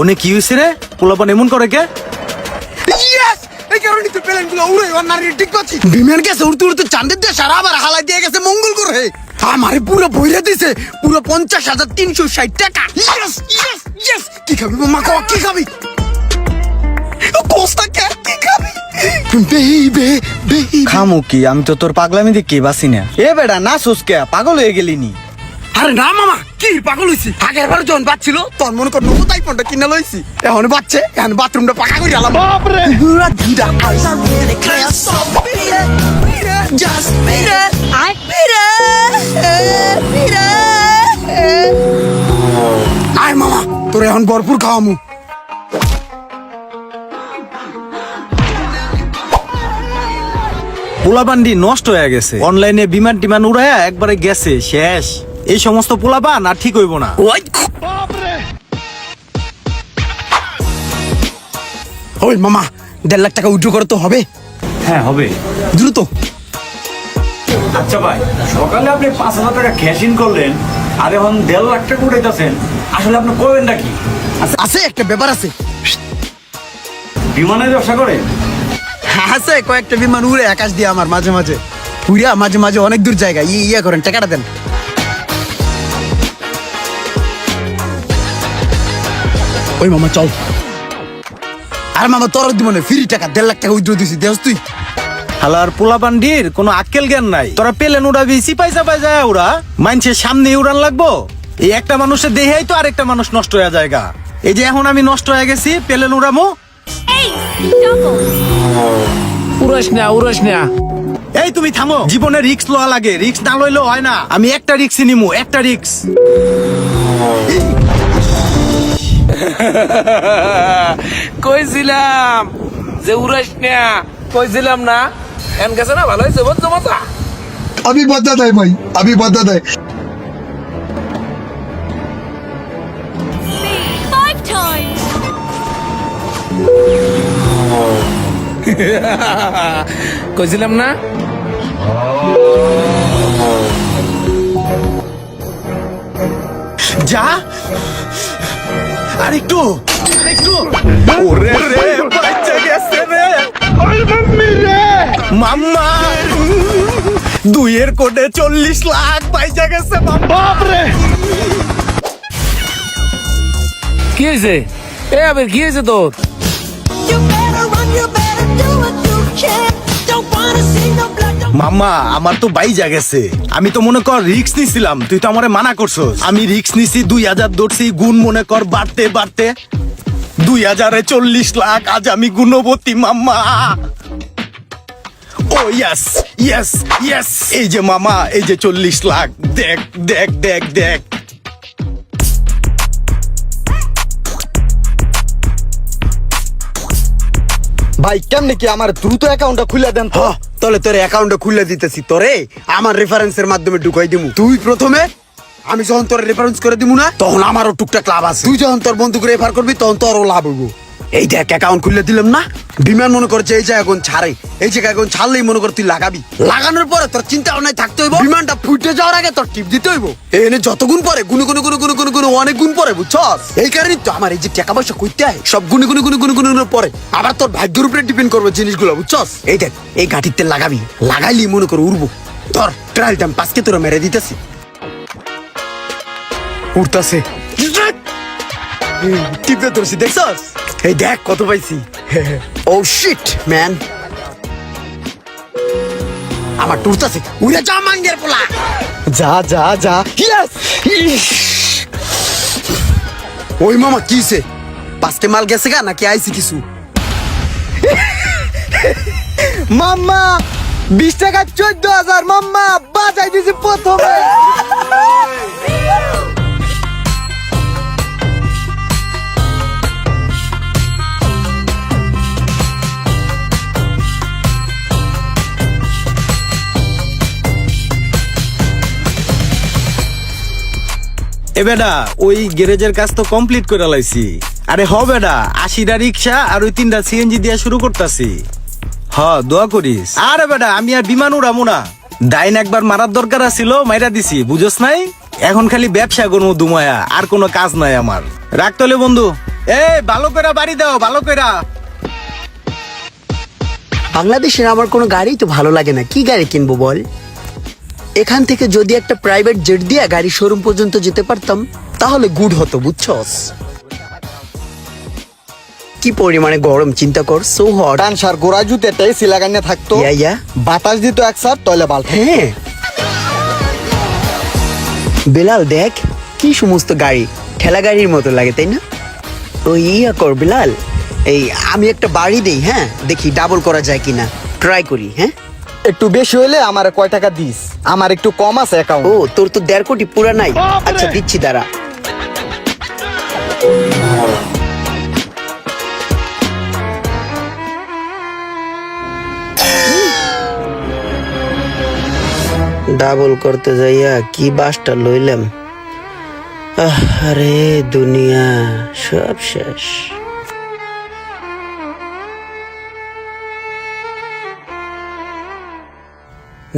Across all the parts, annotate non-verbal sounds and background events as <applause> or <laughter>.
One কি হয়েছে রে? পোলাপান এমন করে কে? ইয়েস এই কারণে তো প্লেনগুলো উড়ে ওর নারী ঠিক করছি। বিমান গেছে উড়তে চাঁদের আবার হালাই দিয়ে গেছে মঙ্গল আমারে পুরো বইরে দিছে পুরো পঞ্চাশ হাজার তিনশো ষাট টাকা। ইয়েস ইয়েস ইয়েস কি খাবি কো কি খাবি? কোস্তা কে কি খাবি? বেইবে বেইবে খামু কি? আমি তো তোর পাগলামি দেখি বাসি না। এ বেটা না সুসকে পাগল হয়ে গেলি নি। আরে না মামা কি পাগল হইছি? আগের বার যখন বাচ্ছিল তখন মনে কর নতুন আইফোনটা কিনে লইছি। এখন বাচ্চে এখন বাথরুমটা পাকা করে আলাম। বাপরে! Just beat it. I beat it, beat it. আয় মামা তোর এখন ভরপুর খাওয়ামু। পোলাপান্ডি নষ্ট হয়ে গেছে। অনলাইনে বিমান টিমান উড়ায়া একবারে গেছে শেষ। এই সমস্ত পোলাপান আর ঠিক হইব না? ওই মামা দেড় লাখ টাকা উইড্রো করে তো হবে? হ্যাঁ হবে। দ্রুত আচ্ছা ভাই সকালে আপনি পাঁচ হাজার টাকা ক্যাশ ইন করলেন আর এখন দেড় লাখ টাকা উঠাইতেছেন আসলে আপনি করবেন নাকি আছে একটা ব্যাপার আছে। বিমানের ব্যবসা করেন? আছে কয়েকটা বিমান উড়ে আকাশ দিয়ে আমার মাঝে মাঝে। উড়িয়া মাঝে মাঝে অনেক দূর জায়গা ইয়ে ইয়ে করেন টাকাটা দেন। ওই মামা চল। আর মামা তোর দিব না ফ্রি টাকা দেড় লাখ টাকা উইড্রো দিছি দেখ তুই। হালার পোলাপান্ডির কোনো আক্কেল জ্ঞান নাই। তোরা পেলেন উড়াবি সিপাই চাপাই যায় উড়া মানছে সামনে উড়ান লাগবো। এই একটা মানুষের দেহেই তো আরেকটা মানুষ নষ্ট হয়ে জায়গা। এই যে এখন আমি নষ্ট হয়ে গেছি পেলেন উড়ামো. উড়াস না উড়াস না। এই তুমি থামো। জীবনে রিক্স লওয়া লাগে রিক্স না লইলেও হয় না। আমি একটা রিক্স নিমু একটা রিক্স <laughs> কইছিলাম যে উড়াইস না কইছিলাম না। এন গেছে না ভালো হয়েছে বলতো মতা আমি বাধা দেয় ভাই আমি বাধা দেয়। <laughs> কইছিলাম না? যা আরেকটু। আরেকটু। ওরে রে বাচ্চা গেছে রে। ওই মাম্মি রে। মাম্মা দুইয়ের কোটে চল্লিশ লাখ পয়সা গেছে বাপ রে। কি হয়েছে? এ আবার কি হয়েছে তোর? You better run, you better do what you can. Don't wanna see no মাম্মা, আমার তো বাইজা গেছে। আমি তো মনে কর রিক্স নিছিলাম, তুই তো আমার মানা করছ আমি রিক্স নিছি দুই হাজার ধরছি, গুণ মনে কর বাড়তে বাড়তে। দুই হাজারে চল্লিশ লাখ, আজ আমি গুণবতী মাম্মা। ও ইয়াস ইয়াস ইয়াস এই যে মামা, এই যে চল্লিশ লাখ, দেখ দেখ দেখ দেখ। ভাই, কেমনে কি আমার দ্রুত অ্যাকাউন্টটা খুলে দেন তো? তাহলে তোর অ্যাকাউন্টটা খুলে দিতেছি। তোরে আমার রেফারেন্সের মাধ্যমে ঢুকাই দিমু। তুই প্রথমে, আমি যখন তোর রেফারেন্স করে দিমু না, তখন আমারও টুকটাক লাভ আছে। তুই যখন তোর বন্ধুকে রেফার করবি, তখন তোরও লাভ হইব। এই দেখ অ্যাকাউন্ট খুলে দিলাম না? বিমান মনে করছে এই জায়গা এখন ছাড়ে। এই জায়গা এখন ছাড়লেই মনে কর তুই লাগাবি। লাগানোর পরে তোর চিন্তা ভাবনায় থাকতে হইব। বিমানটা ফুটে যাওয়ার আগে তোর টিপ দিতে হইব। এনে যত গুণ পরে গুনে গুনে গুনে গুনে গুনে গুনে অনেক গুণ পরে বুঝছস? এই কারণে তো আমার এই যে টাকা পয়সা কইতে হয় সব গুনে গুনে গুনে গুনে গুনে পরে আবার তোর ভাগ্যের উপরে ডিপেন্ড করবে জিনিসগুলো বুঝছস? এই দেখ এই গাঠিতে লাগাবি লাগাইলি মনে করে উড়বো। তোর ট্রায়াল টাইম পাঁচকে তোরা মেরে দিতেছি। উঠতাছে টিপে দেখছস? এই দেখ কত পাইছি। ও শিট ম্যান আমার টুরতাছে উড়ে যা মাঙ্গের পোলা। যা যা যা। ইয়েস ওই মামা কিছে পাঁচটে মাল গেছে গা, নাকি আইছি কিছু? মাম্মা, বিশ টাকা চোদ্দ হাজার মাম্মা, বাজাই দিছি প্রথমে। এ ওই গ্যারেজের কাজ তো কমপ্লিট করে লাইছি। আরে হ বেডা, আশিটা রিক্সা আর ওই তিনটা সিএনজি দিয়া শুরু করতাছি। হ, দোয়া করিস। আরে বেডা, আমি আর বিমান উড়ামু না। ডাইন একবার মারার দরকার আছিল, মাইরা দিছি, বুঝস নাই? এখন খালি ব্যবসা কোনো দুমায়া, আর কোনো কাজ নাই আমার। রাখতলে বন্ধু। এ, ভালো করে বাড়ি দাও, ভালো কইরা। বাংলাদেশের আমার কোনো গাড়ি তো ভালো লাগে না। কি গাড়ি কিনবো বল? এখান থেকে যদি একটা প্রাইভেট জেট দিয়ে গাড়ি শোরুম পর্যন্ত যেতে পারতাম তাহলে গুড হতো বুঝছস? কি পরিমাণে গরম চিন্তা কর সো হট ডান সার গোড়া জুতেটা এসি লাগাইনে থাকতো। ইয়া ইয়া বাতাস দিত এক সার তলে বাল হ্যাঁ। বেলাল দেখ কি সমস্ত গাড়ি ঠেলা গাড়ির মতো লাগে তাই না? তো ইয়া কর বিলাল। এই আমি একটা বাড়ি দেই হ্যাঁ? দেখি ডাবল করা যায় কিনা। ট্রাই করি হ্যাঁ? একটু বেশি হইলে আমার কয় টাকা দিস? আমার একটু কম আছে অ্যাকাউন্ট ও তোর তো দেড় কোটি পুরা নাই। আচ্ছা দিচ্ছি দাঁড়া। ডাবল করতে যাইয়া কি বাসটা লইলাম? আহ, আরে দুনিয়া সব শেষ।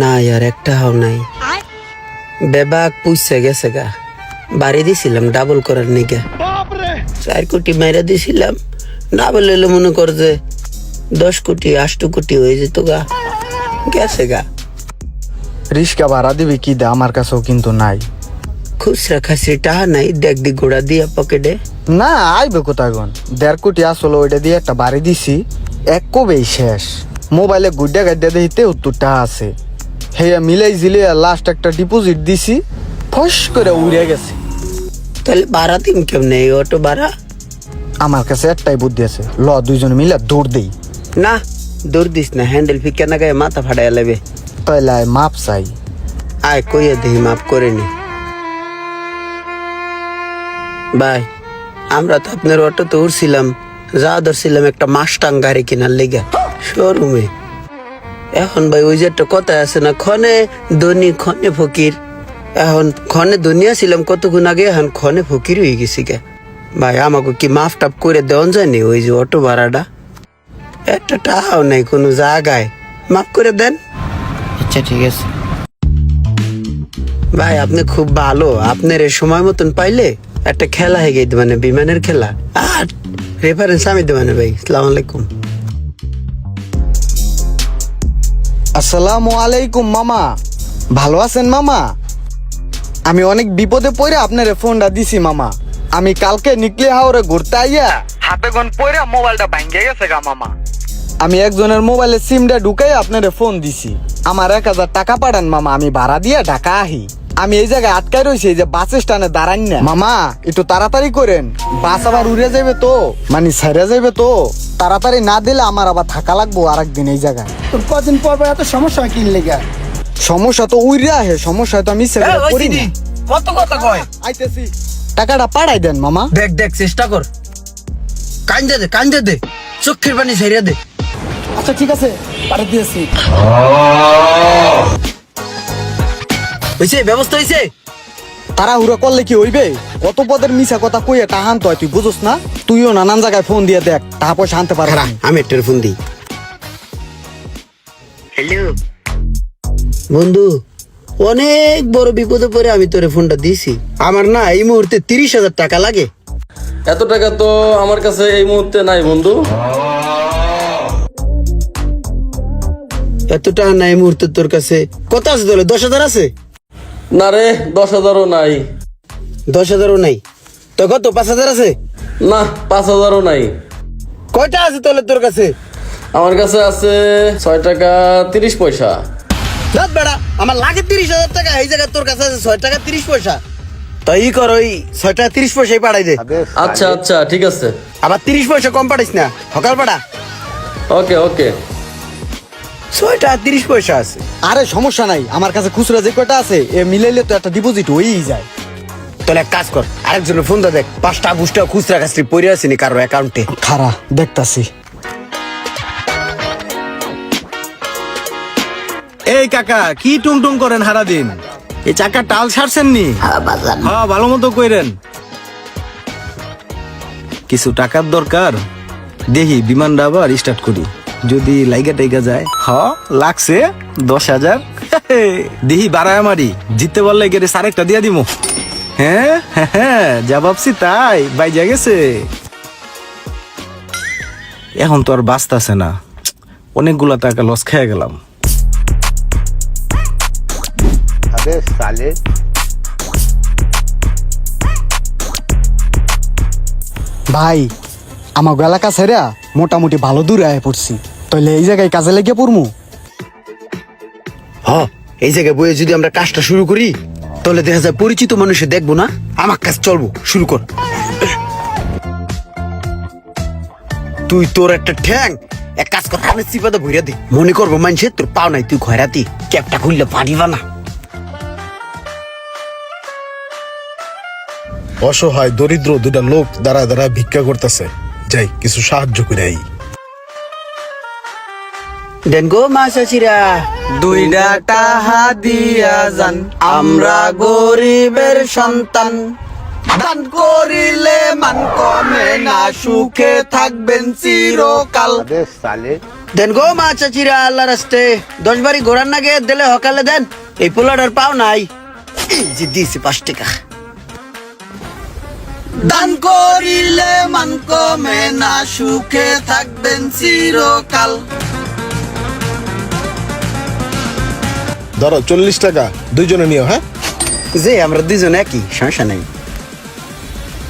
না ইয়ার একটা হাও নাই। বেবাক পুষছে গেছে গা। বাড়ি দিছিলাম ডাবল করার নিগে। চার কোটি মাইরা দিছিলাম। না বলে মনে কর যে দশ কোটি আষ্ট কোটি হয়ে যেত গা। গেছে গা। রিক্সা ভাড়া দিবি কি দে আমার কাছেও কিন্তু নাই। খুচরা খাসি টাহা নাই দেখ দি গোড়া দিয়া পকেটে না আইবে কোথায় গন দেড় কোটি আসলে ওইটা দিয়ে একটা বাড়ি দিছি এক কবেই শেষ। মোবাইলে গুড্ডা গাড্ডা দিতে উত্তরটা আছে। হেয়া মিলাই জিলিয়া লাস্ট একটা ডিপোজিট দিছি ফস করে উড়ে গেছে। তাহলে ভাড়া দিম কেমনে? এই অটো ভাড়া? আমার কাছে একটাই বুদ্ধি আছে ল দুইজন মিলে দৌড় দেই। না দৌড় দিস না হ্যান্ডেল ফিকা না গায়ে মাথা ফাটাই লেবে। তাইলে আয় মাপ চাই। আয় কইয়া দেহি মাফ করে নি। ভাই আমরা তো আপনার অটোতে উঠছিলাম যা ধরছিলাম একটা মাস্টাং গাড়ি কেনার লেগে শোরুমে। এখন ভাই ওই যে একটা কথা আছে না ক্ষণে ধনী ক্ষণে ফকির। এখন ক্ষণে দুনিয়া ছিলাম কতক্ষণ আগে এখন ক্ষণে ফকির হয়ে গেছি গে। ভাই আমাকে কি মাফ টাপ করে দেওয়া যায়নি ওই যে অটো ভাড়াটা? একটা টাকাও নাই কোনো জায়গায়। মাফ করে দেন। আচ্ছা ঠিক আছে। ভাই আপনি খুব ভালো। আপনার সময় মতন পাইলে একটা খেলা হয়ে গেছে মানে বিমানের খেলা। আর রেফারেন্স আমি দেবানে ভাই। সালাম আলাইকুম। আসসালামু আলাইকুম, মামা। ভালো আছেন, মামা? আমি অনেক বিপদে পড়ে আপনার ফোনটা দিছি, মামা। আমি কালকে নিকলে হাওরে ঘুরতে আইয়া হাতে গন পড়ে মোবাইলটা ভাঙ্গে গেছে গা, মামা। আমি একজনের মোবাইলে সিমটা ঢুকাই আপনার ফোন দিছি। আমার এক হাজার টাকা পাঠান, মামা, আমি ভাড়া দিয়ে ঢাকা আহি। আমি এই জায়গায় আটকাই রয়েছি যে বাস স্ট্যান্ডে দাঁড়ান না। মামা, একটু তাড়াতাড়ি করেন। বাস আবার উড়ে যাবে তো? মানে ছেড়ে যাবে তো? তাড়াতাড়ি না দিলে আমার আবার থাকা লাগবো আরেকদিন এই জায়গায়। তোর কদিন পর পর এত সমস্যা কি লেগে? সমস্যা তো উইরে আহে সমস্যা তো আমি সেটা করি না। কত কথা কয়? আইতেছি। টাকাটা পাঠাই দেন মামা। দেখ দেখ চেষ্টা কর। কান্দে দে কান্দে দে। চোখের পানি ছেড়ে দে। আচ্ছা ঠিক আছে পাঠিয়ে দিয়েছি। হয়েছে ব্যবস্থা হয়েছে তারা হুড়া করলে কি হইবে? কত পদের মিছা কথা কইয়া টাহান তো তুই বুঝোস না? তুইও নানান জায়গায় ফোন দিয়ে দেখ টাকা পয়সা আনতে পারবি। খারা আমি একটা ফোন দিই। হ্যালো বন্ধু অনেক বড় বিপদে পড়ে আমি তোরে ফোনটা দিছি আমার না এই মুহূর্তে তিরিশ হাজার টাকা লাগে। এত টাকা তো আমার কাছে এই মুহূর্তে নাই বন্ধু। এত টাকা না এই মুহূর্তে তোর কাছে কত আছে তোর? দশ হাজার আছে? না রে দশ হাজারও নাই। দশ হাজারও নাই। তো কত পাঁচ হাজার আছে? না পাঁচ হাজারও নাই। কয়টা আছে তাহলে তোর কাছে? আমার কাছে আছে ছয় টাকা তিরিশ পয়সা। দাঁত বেড়া আমার লাগে তিরিশ হাজার টাকা এই জায়গায় তোর কাছে আছে ছয় টাকা তিরিশ পয়সা। তো ই কর ওই ছয় টাকা তিরিশ পয়সাই পাঠাই দে। আচ্ছা আচ্ছা ঠিক আছে। আবার তিরিশ পয়সা কম পাঠাইস না। সকাল পাঠা ওকে ওকে। ছয় টাকা তিরিশ পয়সা আছে। আরে সমস্যা নাই। আমার কাছে খুচরা যে কয়টা আছে এ মিলাইলে তো একটা ডিপোজিট হয়েই যায়। তাহলে এক কাজ কর আরেকজনের ফোন দেখ। পাঁচটা বুঝটা খুচরা পড়ে আসেনি কারও অ্যাকাউন্টে খারা দেখতাছি। এই কাকা কি টুং টুং করেন হারা দিন এই চাকা টাল ছাড়ছেন নি? হ্যাঁ ভালো মতো কইরেন। কিছু টাকার দরকার দেখি বিমানটা আবার স্টার্ট করি। যদি লাইগা টাইগা যায়? হ লাগছে দশ হাজার। <laughs> দিহি বাড়ায় মারি জিততে পারলে গেলে সারেকটা দিয়া দিমু। হ্যাঁ হ্যাঁ হ্যাঁ যা ভাবছি তাই বাইজা গেছে। এখন তো আর বাঁচতেছে না। অনেকগুলা টাকা লস খেয়ে গেলাম। ভাই আমার এলাকা ছেড়া মোটামুটি ভালো দূরে আয় পড়ছি। তাহলে এই জায়গায় কাজে লেগে পড়মু? হ এই জায়গায় বইয়ে যদি আমরা কাজটা শুরু করি তাহলে দেখা যায় পরিচিত মানুষে দেখব না আমার কাজ চলবো শুরু কর। তুই তোর একটা ঠ্যাং এক কাজ কর আমি চিপাতে ভইরা দি। মনে করব মানুষে তোর পাও নাই তুই খয়রাতি ক্যাপটা খুললে পারিবা না অসহায় দরিদ্র দুটা লোক দাঁড়া দাঁড়া ভিক্ষা করতেছে। যাই কিছু সাহায্য করে আই। দেন গো মা চাচিরা। দুইটা টাহা দিয়া যান আমরা গরিবের সন্তান। দান করিলে মান কমে না সুখে থাকবেন চিরকাল। দেন গো মা চাচিরা আল্লাহ রাস্তে। দশ বারি ঘোরার নাগে দিলে হকালে দেন এই পোলাটার পাও নাই। এই যে দিয়েছে পাঁচ টাকা। দান করিলে মান কমে না সুখে থাকবেন চিরকাল। ধরো চল্লিশ টাকা দুইজনে নিও হ্যাঁ? যে আমরা দুইজন একই সমস্যা নেই।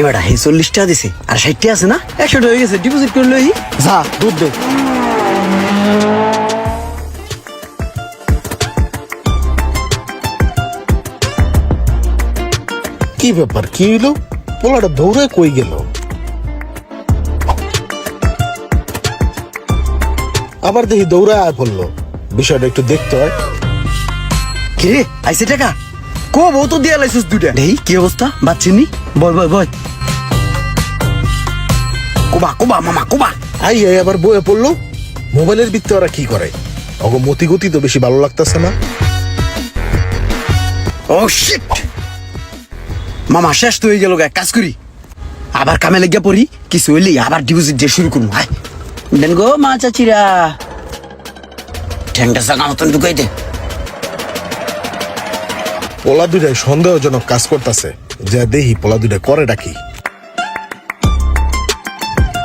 এবার হে দিছে আর ষাটটা আছে না? হয়ে গেছে ডিপোজিট করে লই যা দুধ দে। কি ব্যাপার কি হইল? পোলাটা দৌড়ে কই গেল? আবার দেখি দৌড়ে আয় পড়ল। বিষয়টা একটু দেখতে হয়। কিরে আইসে টাকা? কো বউ তো দিয়া লাইছিস দুটা দেই কি অবস্থা? বাচ্চিনি বয় বয় বয় কোবা কোবা মামা কোবা। আই আই আবার বয়ে পড়ল। মোবাইলের ভিত্তি ওরা কি করে? অগ মতি গতি তো বেশি ভালো লাগতেছে না। ও শিট মামা শেষ তো হয়ে গেল কাজ করি। আবার কামে লেগে পড়ি কিছু হইলি আবার ডিপোজিট দিয়ে শুরু করব হাই দেন গো মা চাচিরা। ঠ্যাংটা সাকা মতন ঢুকাই দে। পোলা দুটাই সন্দেহজনক কাজ করতেছে। যা দেখি পোলা দুটা করে ডাকি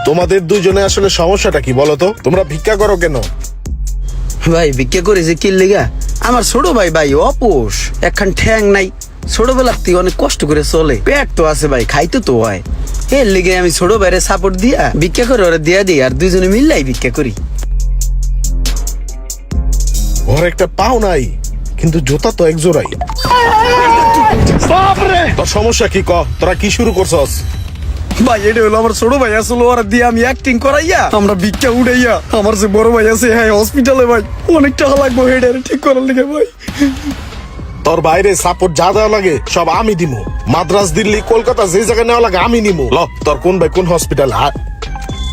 তোমাদের দুজনে আসলে সমস্যাটা কি বলো তো? তোমরা ভিক্ষা করো কেন? ভাই ভিক্ষা করে যে কি লেগা? আমার ছোট ভাই ভাই অপোষ। একখান ঠ্যাং নাই। ছোটবেলার থেকে অনেক কষ্ট করে চলে। পেট তো আছে ভাই খাইতে তো হয়। এর লেগে আমি ছোট ভাইরে সাপোর্ট দিয়া ভিক্ষা করে ওরা দিয়া দিই আর দুইজনে মিললাই ভিক্ষা করি। ওর একটা পাও নাই। কিন্তু জুতা তো এক জোড়াই। তোর সমস্যা কি ক? তোরা কি শুরু করছস? ভাই এটা হলো আমার ছোট ভাই আসলে ওরা দিয়ে আমি অ্যাক্টিং করাইয়া আমরা ভিক্ষা উড়াইয়া আমার যে বড় ভাই আছে হ্যাঁ হসপিটালে ভাই অনেক টাকা লাগবে হেডারে ঠিক করার লেগে ভাই। তোর বাইরে সাপোর্ট যা দেওয়া লাগে সব আমি দিমু। মাদ্রাস দিল্লি কলকাতা যে জায়গায় নেওয়া লাগে আমি নিমু। ল তোর কোন ভাই কোন হসপিটাল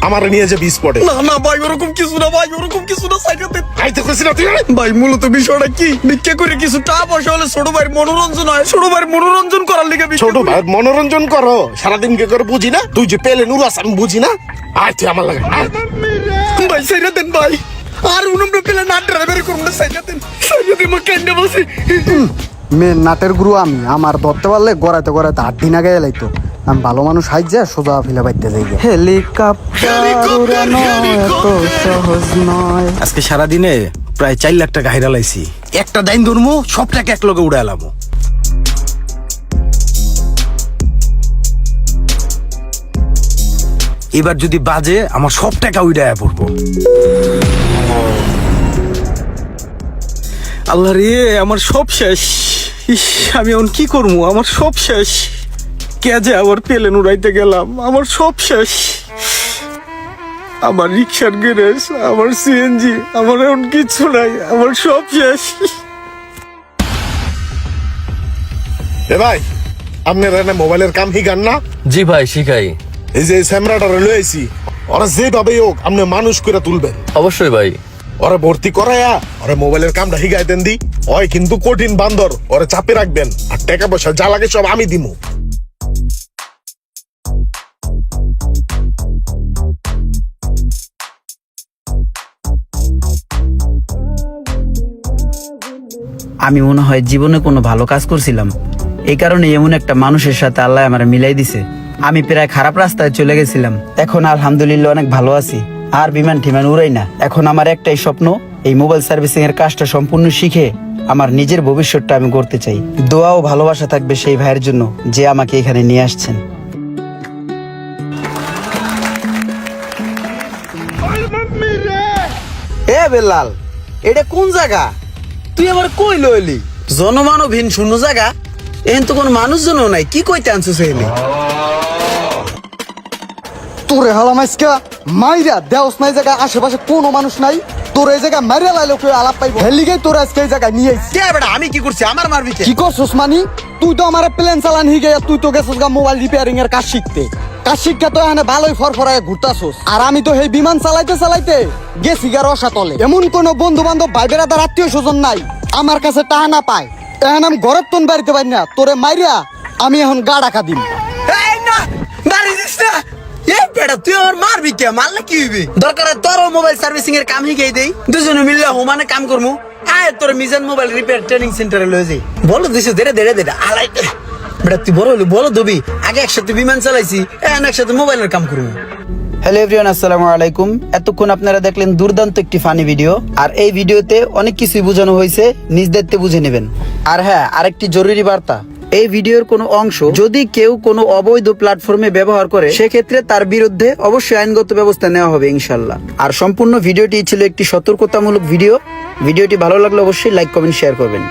আমার নিয়ে যাবি স্পটে না না ভাই ওরকম কিছু না ভাই ওরকম কিছু না সাইডে আইতে কইছি না তুই ভাই মূলত বিষয়টা কি? ভিক্ষা করে কিছু টাকা পয়সা হলে ছোট ভাইয়ের মনোরঞ্জন হয়। ছোট ভাইয়ের মনোরঞ্জন করার লেগে ছোট। ভাই মনোরঞ্জন করো। সারাদিন কে করে বুঝি না? তুই যে পেলে নুরাস আমি বুঝি না? আয় তুই আমার লাগে। ভাই সাইডে দেন ভাই। আর উনমরা পেলে না ড্রাইভার করুন না সাইডে দেন। সাইডে মা কেন্দ্রে বসে মেন নাটের গুরু আমি। আমার ধরতে পারলে গড়াইতে গড়াইতে আট দিন আগে এলাইতো। আমি ভালো মানুষ হাইজা সোজা ফিলে বাইতে যাই হেলিকপ্টার উড়ানো এত সহজ নয়। আজকে সারাদিনে প্রায় চার লাখ টাকা হাইরা লাইছি। একটা দাইন ধরমু সব টাকা এক লগে উড়ালাম এবার যদি বাজে আমার সব টাকা উড়াইয়া পড়ব। আল্লাহ রে আমার সব শেষ। ইস আমি এখন কি করব আমার সব শেষ। কে যে আবার পেলেন উড়াইতে গেলাম আমার সব শেষ। আমার রিক্সার গ্যারেজ আমার সিএনজি আমার এখন কিচ্ছু নাই আমার সব শেষ। এ ভাই আপনার এনে মোবাইলের কাম হিগান না? জি ভাই শিখাই। এই যে স্যামরাটা লয়ে আইছি ওরা যেভাবে হোক আপনি মানুষ করে তুলবেন। অবশ্যই ভাই। ওরে ভর্তি করায়া ওরে মোবাইলের কামটা হিগাই দেন দি। ওই কিন্তু কঠিন বান্দর ওরে চাপে রাখবেন আর টাকা পয়সা যা লাগে সব আমি দিমু। আমি মনে হয় জীবনে কোনো ভালো কাজ করছিলাম। এই কারণে এমন একটা মানুষের সাথে আল্লাহ আমার মিলাই দিছে। আমি প্রায় খারাপ রাস্তায় চলে গেছিলাম। এখন আলহামদুলিল্লাহ অনেক ভালো আছি। আর বিমান টিমান উড়াই না। এখন আমার একটাই স্বপ্ন এই মোবাইল সার্ভিসিং এর কাজটা সম্পূর্ণ শিখে আমার নিজের ভবিষ্যৎটা আমি করতে চাই। দোয়া ও ভালোবাসা থাকবে সেই ভাইয়ের জন্য যে আমাকে এখানে নিয়ে আসছেন। এ বেলাল এটা কোন জায়গা? তুই আবার কই লইলি? জনমানবহীন শূন্য জায়গা? এখান তো কোনো মানুষজনও নাই। কি কইতে আনছিস এখানে তোরে হালাম আজকা মাইরা দেওস নাই জায়গা আশেপাশে কোনো মানুষ নাই। তোর এই জায়গা মাইরা লাইলো কেউ আলাপ পাইব? হেলিগে তোর আজকে এই জায়গায় নিয়ে আইছি। কে বেটা আমি কি করছি? আমার মারবি কে? কি করছস মানি? তুই তো আমার প্লেন চালান হিগে গিয়ে তুই তো গেছস গা মোবাইল রিপেয়ারিং এর কাজ শিখতে। কাজ শিক্ষা তো এখানে ভালোই ফরফরায় ঘুরতাছস? আর আমি তো সেই বিমান চালাইতে চালাইতে গেছি গা রসা তলে এমন কোন বন্ধু বান্ধব ভাই বেড়াদার আত্মীয় স্বজন নাই, আমার কাছে টাকা না পায়। এখন আমি ঘরের তোন বাড়িতে পারি না, তোরে মাইরা আমি এখন গা ডাকা দিম। তুই কে? মোবাইল কাম দেই। কাম করমু। মোবাইল বলো দিছে বেটা, তুই বড় বলো দবি আগে একসাথে বিমান চালাইছি, এখন একসাথে মোবাইলের কাম করব। হ্যালো এভরিওয়ান, আসসালামু আলাইকুম। এতক্ষণ আপনারা দেখলেন দুর্দান্ত একটি ফানি ভিডিও, আর এই ভিডিওতে অনেক কিছুই বোঝানো হয়েছে, নিজ দায়িত্বে বুঝে নেবেন। আর হ্যাঁ আরেকটি জরুরি বার্তা। এই ভিডিওর কোনো অংশ যদি কেউ কোনো অবৈধ প্ল্যাটফর্মে ব্যবহার করে, সেক্ষেত্রে তার বিরুদ্ধে অবশ্যই আইনগত ব্যবস্থা নেওয়া হবে ইনশাল্লাহ আর সম্পূর্ণ ভিডিওটি ছিল একটি সতর্কতামূলক ভিডিও। ভিডিওটি ভালো লাগলে অবশ্যই লাইক, কমেন্ট, শেয়ার করবেন।